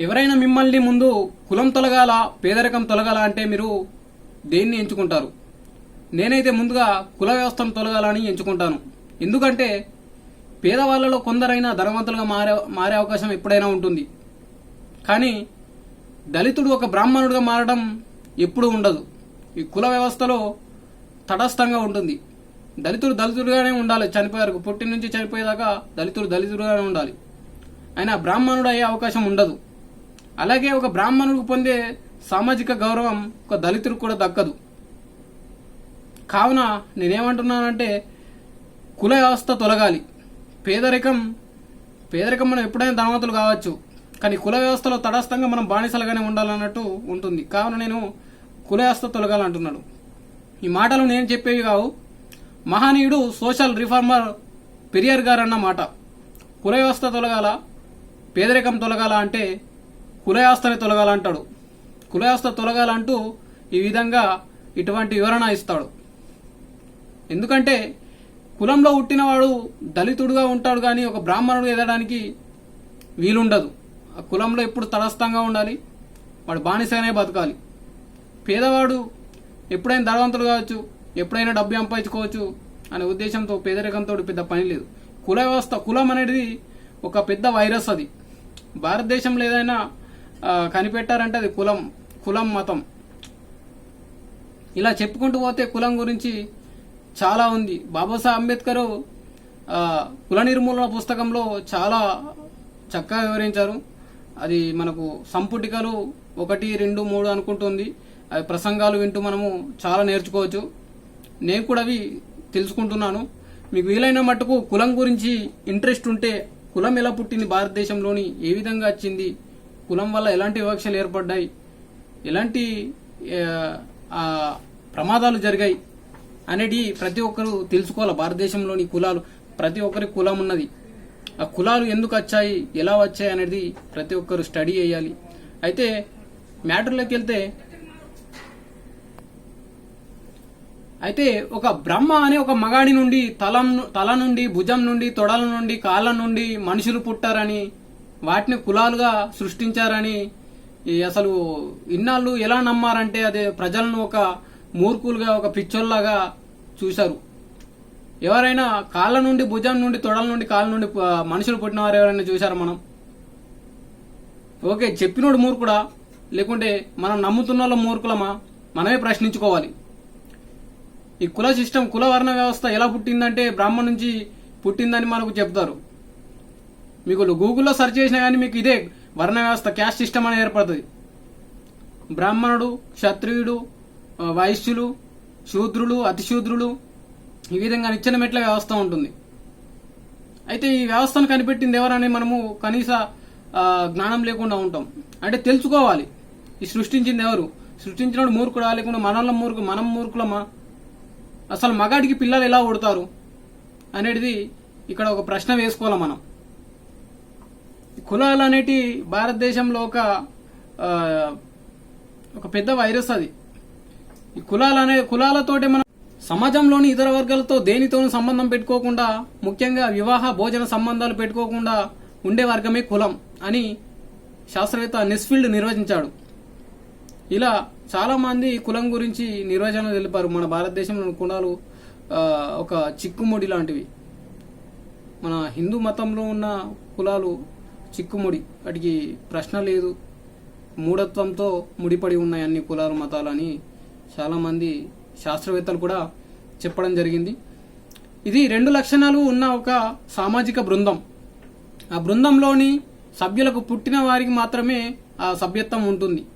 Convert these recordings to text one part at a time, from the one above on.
ఎవరైనా మిమ్మల్ని ముందు కులం తొలగాల పేదరికం తొలగాల అంటే మీరు దేన్ని ఎంచుకుంటారు? నేనైతే ముందుగా కుల వ్యవస్థను తొలగాలని ఎంచుకుంటాను. ఎందుకంటే పేదవాళ్ళలో కొందరైనా ధనవంతులుగా మారే మారే అవకాశం ఎప్పుడైనా ఉంటుంది. కానీ దళితుడు ఒక బ్రాహ్మణుడిగా మారడం ఎప్పుడూ ఉండదు. ఈ కుల వ్యవస్థలో తటస్థంగా ఉంటుంది. దళితుడు దళితుడుగానే ఉండాలి. చనిపోయారు పుట్టి నుంచి చనిపోయేదాకా దళితుడు దళితుడుగానే ఉండాలి. ఆయన బ్రాహ్మణుడు అయ్యే అవకాశం ఉండదు. అలాగే ఒక బ్రాహ్మణుడికి పొందే సామాజిక గౌరవం ఒక దళితుడికి కూడా దక్కదు. కావున నేనేమంటున్నానంటే కుల వ్యవస్థ తొలగాలి. పేదరికం పేదరికం మనం ఎప్పుడైనా ధనవంతులు కావచ్చు కానీ కుల వ్యవస్థలో తటస్థంగా మనం బానిసలుగానే ఉండాలన్నట్టు ఉంటుంది. కావున నేను కుల వ్యవస్థ తొలగాలంటున్నాడు ఈ మాటలు నేను చెప్పేవి కావు. మహనీయుడు సోషల్ రిఫార్మర్ పెరియర్ గారు అన్న మాట. కుల వ్యవస్థ తొలగాల? పేదరికం తొలగాల అంటే కుల వ్యవస్థని కులయాస్త కుల వ్యవస్థ తొలగాలంటూ ఈ విధంగా ఇటువంటి వివరణ ఇస్తాడు. ఎందుకంటే కులంలో పుట్టినవాడు దళితుడుగా ఉంటాడు కానీ ఒక బ్రాహ్మణుడు ఎదడానికి వీలుండదు. ఆ కులంలో ఎప్పుడు తటస్థంగా ఉండాలి? వాడు బానిసగానే బతకాలి. పేదవాడు ఎప్పుడైనా ధనవంతుడు కావచ్చు ఎప్పుడైనా డబ్బు సంపాదించుకోవచ్చు అనే ఉద్దేశంతో పేదరికంతో పెద్ద పని లేదు. కుల వ్యవస్థ కులం అనేది ఒక పెద్ద వైరస్ అది. భారతదేశంలో ఏదైనా కనిపెట్టారంటే అది కులం కులం మతం. ఇలా చెప్పుకుంటూ పోతే కులం గురించి చాలా ఉంది. బాబాసాహెబ్ అంబేద్కర్ కుల నిర్మూలన పుస్తకంలో చాలా చక్కగా వివరించారు. అది మనకు సంపుటికలు ఒకటి రెండు మూడు అనుకుంటుంది. అవి ప్రసంగాలు వింటూ మనము చాలా నేర్చుకోవచ్చు. నేను కూడా అవి తెలుసుకుంటున్నాను. మీకు వీలైన మట్టుకు కులం గురించి ఇంట్రెస్ట్ ఉంటే కులం ఎలా పుట్టింది భారతదేశంలోని ఏ విధంగా వచ్చింది కులం వల్ల ఎలాంటి వివక్షలు ఏర్పడ్డాయి? ఎలాంటి ప్రమాదాలు జరిగాయి? అనేది ప్రతి ఒక్కరు తెలుసుకోవాలి. భారతదేశంలోని కులాలు ప్రతి ఒక్కరి కులం ఉన్నది. ఆ కులాలు ఎందుకు వచ్చాయి? ఎలా వచ్చాయి? అనేది ప్రతి ఒక్కరు స్టడీ చేయాలి. అయితే మ్యాటర్లోకి వెళ్తే అయితే ఒక బ్రహ్మ అనే ఒక మగాడి నుండి తలం తల నుండి భుజం నుండి తొడల నుండి కాళ్ళ నుండి మనుషులు పుట్టారని వాటిని కులాలుగా సృష్టించారని ఈ అసలు ఇన్నాళ్ళు ఎలా నమ్మారంటే అదే ప్రజలను ఒక మూర్ఖులుగా ఒక పిచ్చోల్లాగా చూశారు. ఎవరైనా కాళ్ళ నుండి భుజం నుండి తొడల నుండి కాళ్ళ నుండి మనుషులు పుట్టిన వారు ఎవరైనా చూశారా మనం? ఓకే చెప్పినోడు మూర్ఖుడా? లేకుంటే మనం నమ్ముతున్న వాళ్ళ మూర్ఖులమా? మనమే ప్రశ్నించుకోవాలి. ఈ కుల సిస్టమ్ కుల వర్ణ వ్యవస్థ ఎలా పుట్టిందంటే బ్రాహ్మణ్ నుంచి పుట్టిందని మనకు చెప్తారు. మీకు గూగుల్లో సెర్చ్ చేసినా కానీ మీకు ఇదే వర్ణ వ్యవస్థ క్యాస్ట్ సిస్టమ్ అనేది ఏర్పడుతుంది. బ్రాహ్మణుడు క్షత్రియుడు వైశ్యులు శూద్రులు అతిశూద్రులు ఈ విధంగా నిచ్చెన మెట్ల వ్యవస్థ ఉంటుంది. అయితే ఈ వ్యవస్థను కనిపెట్టింది ఎవరని మనము కనీస జ్ఞానం లేకుండా ఉంటాం. అంటే తెలుసుకోవాలి. ఈ సృష్టించింది ఎవరు? సృష్టించినప్పుడు మూర్ఖుడా? లేకుండా మనలో మూర్ఖు మనం మూర్ఖులమా? అసలు మగాడికి పిల్లలు ఎలా ఉడతారు అనేది ఇక్కడ ఒక ప్రశ్న వేసుకోవాలి మనం. కులాలు అనేటి భారతదేశంలో ఒక ఒక పెద్ద వైరస్ అది. ఈ కులాలు అనే కులాలతోటి మనం సమాజంలోని ఇతర వర్గాలతో దేనితోనూ సంబంధం పెట్టుకోకుండా ముఖ్యంగా వివాహ భోజన సంబంధాలు పెట్టుకోకుండా ఉండే వర్గమే కులం అని శాస్త్రవేత్త నిస్ఫీల్డ్ నిర్వచించాడు. ఇలా చాలామంది కులం గురించి నిర్వచనం తెలిపారు. మన భారతదేశంలోని కులాలు ఒక చిక్కుముడి లాంటివి. మన హిందూ మతంలో ఉన్న కులాలు చిక్కుముడి. వాటికి ప్రశ్న లేదు. మూఢత్వంతో ముడిపడి ఉన్నాయి అన్ని కులాలు మతాలని చాలామంది శాస్త్రవేత్తలు కూడా చెప్పడం జరిగింది. ఇది రెండు లక్షణాలు ఉన్న ఒక సామాజిక బృందం. ఆ బృందంలోని సభ్యులకు పుట్టిన వారికి మాత్రమే ఆ సభ్యత్వం ఉంటుంది.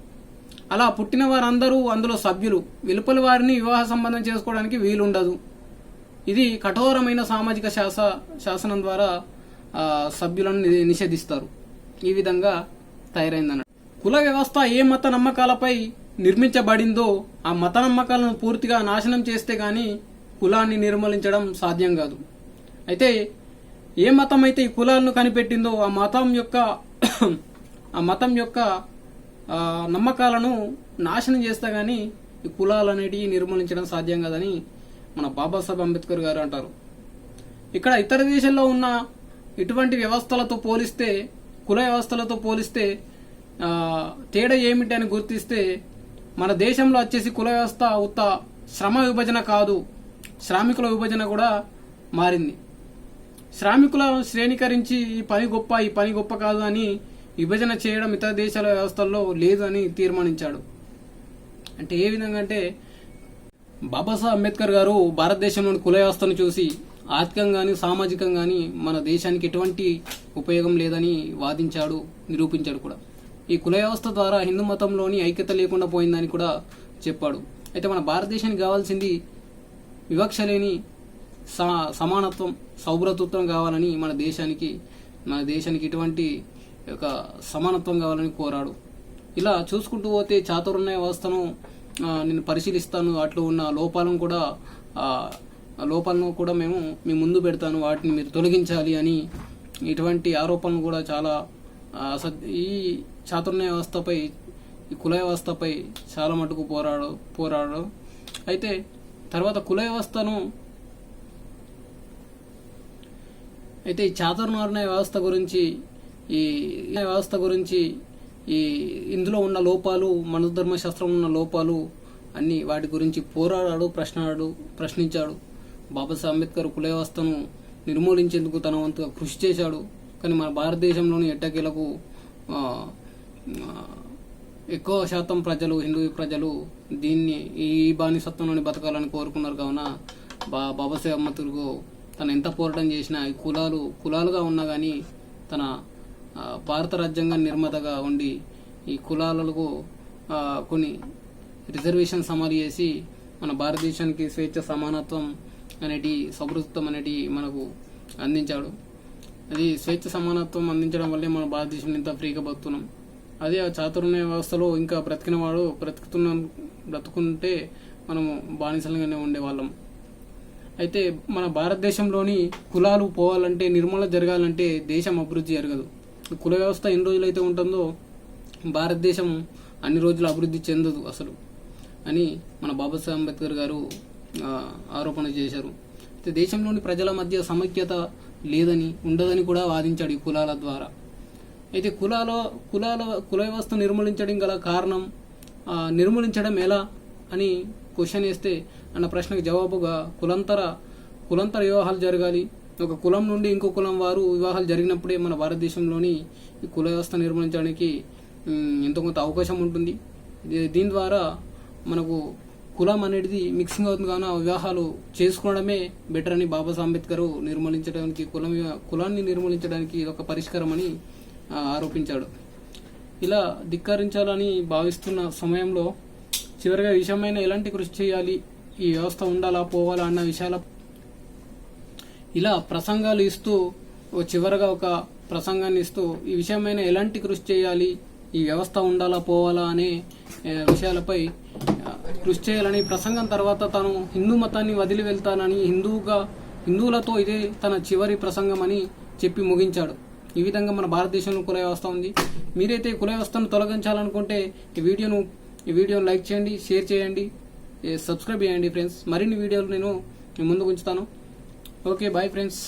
అలా పుట్టిన వారందరూ అందులో సభ్యులు. వెలుపలి వారిని వివాహ సంబంధం చేసుకోవడానికి వీలుండదు. ఇది కఠోరమైన సామాజిక శాస శాసనం ద్వారా సభ్యులను నిషేధిస్తారు. ఈ విధంగా తయారైందన్నట్టు కుల వ్యవస్థ ఏ మత నమ్మకాలపై నిర్మించబడిందో ఆ మత నమ్మకాలను పూర్తిగా నాశనం చేస్తే గాని కులాన్ని నిర్మూలించడం సాధ్యం కాదు. అయితే ఏ మతం అయితే ఈ కులాలను కనిపెట్టిందో ఆ మతం యొక్క ఆ మతం యొక్క నమ్మకాలను నాశనం చేస్తే గాని ఈ కులాలు అనేటివి నిర్మూలించడం సాధ్యం కాదని మన బాబాసాహెబ్ అంబేద్కర్ గారు అంటారు. ఇక్కడ ఇతర దేశాల్లో ఉన్న ఇటువంటి వ్యవస్థలతో పోలిస్తే కుల వ్యవస్థలతో పోలిస్తే తేడా ఏమిటి అని గుర్తిస్తే మన దేశంలో వచ్చేసి కుల వ్యవస్థ ఉత్త శ్రమ విభజన కాదు. శ్రామికుల విభజన కూడా మారింది. శ్రామికుల శ్రేణీకరించి ఈ పని గొప్ప ఈ పని గొప్ప కాదు అని విభజన చేయడం ఇతర దేశాల వ్యవస్థల్లో లేదు అని తీర్మానించాడు. అంటే ఏ విధంగా అంటే బాబాసాహెబ్ అంబేద్కర్ గారు భారతదేశంలోని కుల వ్యవస్థను చూసి ఆర్థికంగా కానీ సామాజికంగా కానీ మన దేశానికి ఎటువంటి ఉపయోగం లేదని వాదించాడు నిరూపించాడు కూడా. ఈ కుల వ్యవస్థ ద్వారా హిందూ మతంలోని ఐక్యత లేకుండా పోయిందని కూడా చెప్పాడు. అయితే మన భారతదేశానికి కావాల్సింది వివక్ష లేని స- సమానత్వం సౌభ్రతత్వం కావాలని మన దేశానికి మన దేశానికి ఇటువంటి ఒక సమానత్వం కావాలని కోరాడు. ఇలా చూసుకుంటూ పోతే చాతుర్ణయ వ్యవస్థను నేను పరిశీలిస్తాను. అట్లు ఉన్న లోపాలను కూడా లోపాలను కూడా మేము మీ ముందు పెడతాను వాటిని మీరు తొలగించాలి అని ఇటువంటి ఆరోపణలు కూడా చాలా ఈ చాతుర్ణయ వ్యవస్థపై ఈ కుల వ్యవస్థపై చాలా మటుకు పోరాడు పోరాడు. అయితే తర్వాత కుల వ్యవస్థను అయితే ఈ చాతుర్వర్ణ వ్యవస్థ గురించి ఈ వ్యవస్థ గురించి ఈ ఇందులో ఉన్న లోపాలు మనోధర్మశాస్త్రంలో ఉన్న లోపాలు అన్నీ వాటి గురించి పోరాడాడు ప్రశ్నాడు ప్రశ్నించాడు. బాబాసాహెబ్ అంబేద్కర్ కులవ్యవస్థను నిర్మూలించేందుకు తన వంతుగా కృషి చేశాడు. కానీ మన భారతదేశంలోని ఎట్టకేలకు ఎక్కువ శాతం ప్రజలు హిందూ ప్రజలు దీన్ని ఈ బానిసత్వంలోని బతకాలని కోరుకున్నారు. కావున బా బాబాసాహెబ్ అంబేద్కర్కు తను ఎంత పోరాటం చేసినా ఈ కులాలు కులాలుగా ఉన్నా కానీ తన భారత రాజ్యాంగ నిర్మాతగా ఉండి ఈ కులాలకు కొన్ని రిజర్వేషన్స్ అమలు చేసి మన భారతదేశానికి స్వేచ్ఛ సమానత్వం అనేటి సౌభృత్వం అనేటి మనకు అందించాడు. అది స్వేచ్ఛ సమానత్వం అందించడం వల్లే మన భారతదేశంలో ఇంత ఫ్రీగా బతుకుతున్నాం. అదే ఆ చాతుర్ణయ వ్యవస్థలో ఇంకా బ్రతికిన వాడు బ్రతుకుతున్న బ్రతుకుంటే మనము బానిసలుగానే ఉండేవాళ్ళం. అయితే మన భారతదేశంలోని కులాలు పోవాలంటే నిర్మూలన జరగాలంటే దేశం అభివృద్ధి జరగదు. కుల వ్యవస్థ ఎన్ని రోజులైతే ఉంటుందో భారతదేశం అన్ని రోజులు అభివృద్ధి చెందదు అసలు అని మన బాబాసాహెబ్ అంబేద్కర్ గారు ఆరోపణ చేశారు. అయితే దేశంలోని ప్రజల మధ్య సమైక్యత లేదని ఉండదని కూడా వాదించాడు ఈ కులాల ద్వారా. అయితే కులాల కులాల కుల వ్యవస్థ నిర్మూలించడం గల కారణం నిర్మూలించడం ఎలా అని క్వశ్చన్ వేస్తే అన్న ప్రశ్నకు జవాబుగా కులంతర కులంతర వివాహాలు జరగాలి. ఒక కులం నుండి ఇంకో కులం వారు వివాహాలు జరిగినప్పుడే మన భారతదేశంలోని ఈ కుల వ్యవస్థ నిర్మూలించడానికి ఎంతో కొంత అవకాశం ఉంటుంది. దీని ద్వారా మనకు కులం అనేది మిక్సింగ్ అవుతుంది కావున వివాహాలు చేసుకోవడమే బెటర్ అని బాబా అంబేద్కర్ నిర్మూలించడానికి కులం కులాన్ని నిర్మూలించడానికి ఇది ఒక పరిష్కారం అని ఆరోపించాడు. ఇలా ధిక్కరించాలని భావిస్తున్న సమయంలో చివరిగా విషయమైన ఎలాంటి కృషి చేయాలి? ఈ వ్యవస్థ ఉండాలా? పోవాలా? అన్న విషయాల ఇలా ప్రసంగాలు ఇస్తూ చివరగా ఒక ప్రసంగాన్ని ఇస్తూ ఈ విషయమైన ఎలాంటి కృషి చేయాలి? ఈ వ్యవస్థ ఉండాలా? పోవాలా? అనే విషయాలపై కృషి చేయాలని ప్రసంగం తర్వాత తాను హిందూ మతాన్ని వదిలి వెళ్తానని హిందువుగా హిందువులతో ఇదే తన చివరి ప్రసంగం అని చెప్పి ముగించాడు. ఈ విధంగా మన భారతదేశంలో కుల వ్యవస్థ ఉంది. మీరైతే కుల వ్యవస్థను తొలగించాలనుకుంటే ఈ వీడియోను ఈ వీడియోను లైక్ చేయండి షేర్ చేయండి సబ్స్క్రైబ్ చేయండి ఫ్రెండ్స్. మరిన్ని వీడియోలు నేను ముందుకు ఉంచుతాను. Okay bye friends.